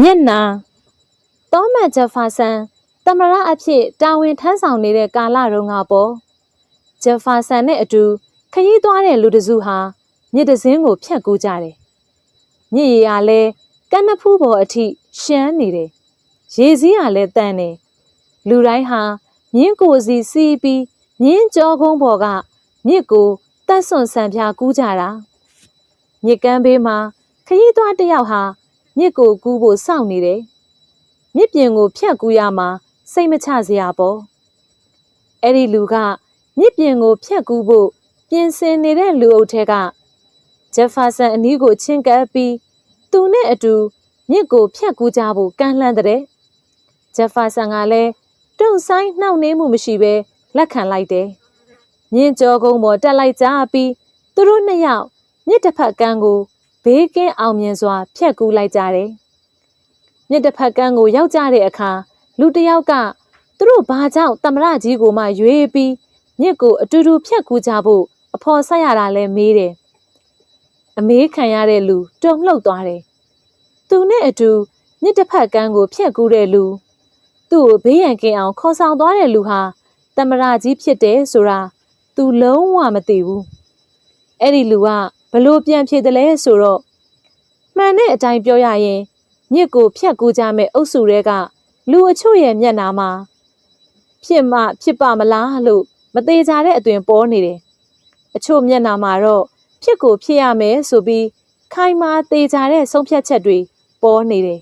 မျက်နာတောမတ်ဂျက်ဖာဆန်တမရအဖြစ်တာဝန်ထမ်းဆောင်နေတဲ့ကာလတုန်းကပေါ့ဂျက်ဖာဆန်နဲ့အတူခရီးသွားတဲ့လူတစ်စုဟာမြစ်တစ်စင်းကိုဖြတ်ကူးကြတယ်မြစ်ရည်ကလည်းကမ်းနဖူးပေါ်အထိရှမ်းနေတယ်ရေစည်းကလည်းတန်တယ်လူတိုင်းဟာမြင်းကိုစီစီးပြီးမြင်းကြောကုန်းပေါ်ကမြစ်ကိုတက်ဆွန်ဆန်ပြကူးကြတာမြစ်ကမ်းဘေးမှာခရီးသွားတစ်ယောက်ဟာ မြစ်ကိုကူးဖို့စောင့်နေတယ်မြစ်ပြင်ကိုဖြတ်ကူးရမှာစိတ်မချစရာပေါ့အဲ့ဒီလူကမြစ်ပြင်ကိုဖြတ်ကူးဖို့ပြင်ဆင်နေတဲ့လူအုပ်ထဲကဂျက်ဖာဆန်အနီးကိုချင်းကပ်ပြီးသူနဲ့အတူမြစ်ကိုဖြတ်ကူးကြဖို့ကမ်းလှမ်းတဲ့ဂျက်ဖာဆန်ကလည်းတုံဆိုင်နှောင့်နှေးမှုမရှိဘဲလက်ခံလိုက်တယ်မြင်းကြောကုန်းပေါ်တက်လိုက်ကြပြီးသူတို့နှစ်ယောက်မြစ်တစ်ဖက်ကမ်းကို ဘေးကင်းအောင်မြင်စွာ ဖြတ်ကူးလိုက်ကြတယ်မြစ်တစ်ဖက်ကမ်းကိုရောက်ကြတဲ့အခါလူတစ်ယောက်ကသူတို့ဘာကြောင့်တမရကြီးကိုမှရွေးပြီးမြစ်ကိုအတူတူဖြတ်ကူးကြဖို့အဖော်ဆက်ရတာလဲမေးတယ်အမေးခံရတဲ့လူတုံ့လှုပ်သွားတယ်သူနဲ့အတူမြစ်တစ်ဖက်ကမ်းကိုဖြတ်ကူးတဲ့လူသူ့ကိုဘေးရန်ကင်းအောင်ခေါ်ဆောင်သွားတဲ့လူဟာတမရကြီးဖြစ်တယ်ဆိုတာသူလုံးဝမသိဘူးအဲ့ဒီလူက ဘလို့ပြန်ဖြစ်တယ်လဲဆိုတော့မှန်တဲ့အတိုင်းပြောရရင်မြစ်ကိုဖြတ်ကူးကြမဲ့အုပ်စုတွေကလူအချို့ရဲ့မျက်နှာမှာဖြစ်မှဖြစ်ပါမလားလို့မသေးကြတဲ့အသွင်ပေါ်နေတယ်အချို့မျက်နှာမှာတော့ဖြစ်ကိုဖြစ်ရမယ်ဆိုပြီးခိုင်မာသေးကြတဲ့ဆုံးဖြတ်ချက်တွေပေါ်နေတယ်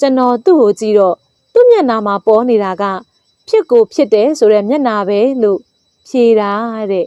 ကျွန်တော်သူ့ကိုကြည့်တော့သူ့မျက်နှာမှာပေါ်နေတာကဖြစ်ကိုဖြစ်တယ်ဆိုတဲ့မျက်နှာပဲလို့ဖြေတာတဲ့